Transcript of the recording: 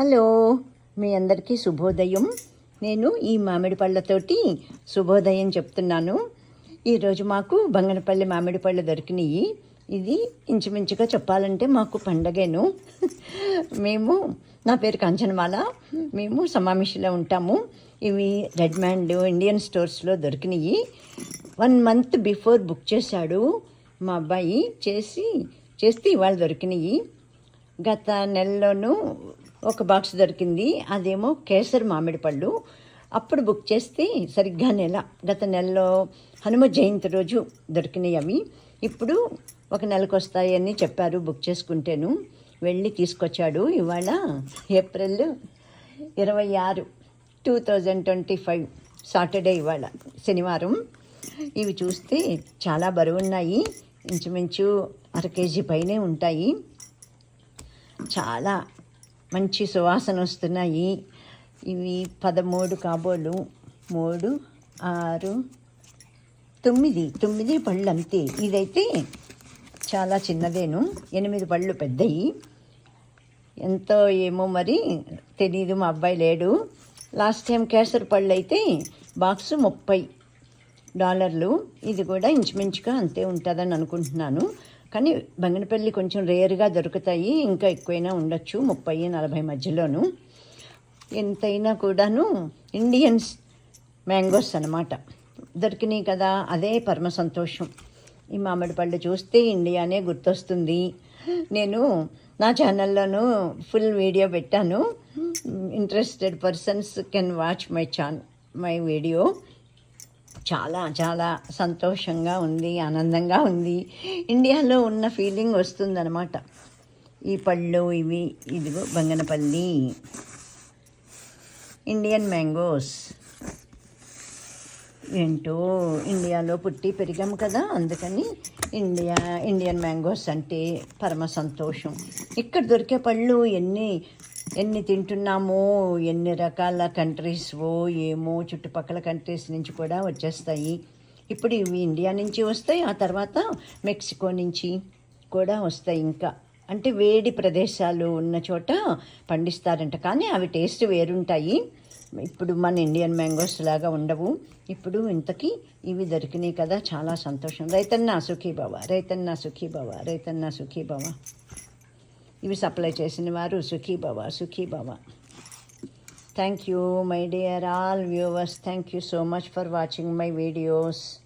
Hello మీ అందరికీ శుభోదయం. నేను ఈ మామిడి పళ్ళతోటి శుభోదయం చెప్తున్నాను. ఈరోజు మాకు బంగనపల్లి మామిడి పళ్ళు దొరికినాయి. ఇది ఇంచుమించుగా చెప్పాలంటే మాకు పండగేను. మేము నా పేరు కాంచనమాల. మేము సమావేశంలో ఉంటాము. ఇవి రెడ్ మ్యాండ్ ఇండియన్ స్టోర్స్లో దొరికినాయి. వన్ మంత్ బిఫోర్ బుక్ చేశాడు మా అబ్బాయి. చేసి చేస్తే ఇవాళ దొరికినాయి. గత నెలలోనూ ఒక బాక్స్ దొరికింది. అదేమో కేసరి మామిడి పళ్ళు. అప్పుడు బుక్ చేస్తే సరిగ్గా నెల గత నెలలో హనుమ జయంతి రోజు దొరికినాయి అవి. ఇప్పుడు ఒక నెలకు వస్తాయని చెప్పారు బుక్ చేసుకుంటేను. వెళ్ళి తీసుకొచ్చాడు. ఇవాళ ఏప్రిల్ ఇరవై ఆరు two thousand twenty five Saturday ఇవాళ శనివారం. ఇవి చూస్తే చాలా బరువున్నాయి. ఇంచుమించు అర కేజీ పైనే ఉంటాయి. చాలా మంచి సువాసన వస్తున్నాయి. ఇవి పదమూడు కాబోలు. మూడు ఆరు తొమ్మిది. తొమ్మిది పళ్ళు అంతే ఇదైతే చాలా చిన్నదేను. ఎనిమిది పళ్ళు పెద్దయి. ఎంతో ఏమో మరి తెలీదు మా అబ్బాయి లేడు. లాస్ట్ టైం కేసరి పళ్ళు అయితే బాక్సు ముప్పై డాలర్లు. ఇది కూడా ఇంచుమించుగా అంతే ఉంటుందని అనుకుంటున్నాను. కానీ బంగినపల్లి కొంచెం రేర్గా దొరుకుతాయి. ఇంకా ఎక్కువైనా ఉండొచ్చు ముప్పై నలభై మధ్యలోను. ఎంతైనా కూడాను ఇండియన్స్ మ్యాంగోస్ అనమాట దొరికినాయి కదా అదే పరమ సంతోషం. ఈ మామిడి పళ్ళు చూస్తే ఇండియానే గుర్తొస్తుంది. నేను నా ఛానల్లోనూ ఫుల్ వీడియో పెట్టాను. Interested persons can watch my chan my video. చాలా చాలా సంతోషంగా ఉంది ఆనందంగా ఉంది. ఇండియాలో ఉన్న ఫీలింగ్ వస్తుందన్నమాట. ఈ పళ్ళు ఇవి ఇదిగో బంగనపల్లి. Indian mangoes. ఏంటో ఇండియాలో పుట్టి పెరిగాము కదా అందుకని ఇండియా ఇండియన్ మ్యాంగోస్ అంటే పరమ సంతోషం. ఇక్కడ దొరికే పళ్ళు ఎన్ని? ఎన్ని తింటున్నామో ఎన్ని రకాల కంట్రీస్వో ఏమో చుట్టుపక్కల కంట్రీస్ నుంచి కూడా వచ్చేస్తాయి. ఇప్పుడు ఇవి ఇండియా నుంచి వస్తాయి ఆ తర్వాత మెక్సికో నుంచి కూడా వస్తాయి ఇంకా. అంటే వేడి ప్రదేశాలు ఉన్న చోట పండిస్తారంట కానీ అవి టేస్ట్ వేరుంటాయి. ఇప్పుడు మన ఇండియన్ మ్యాంగోస్ లాగా ఉండవు. ఇప్పుడు ఇంతకీ ఇవి దొరికినాయి కదా చాలా సంతోషం. రైతన్న సుఖీ బావ రైతన్న సుఖీ బావ రైతన్న సుఖీ బావ ఇవి సప్లై చేసిన వారు సుఖీభవ Sukhibhava thank you my dear all viewers thank you so much for watching my videos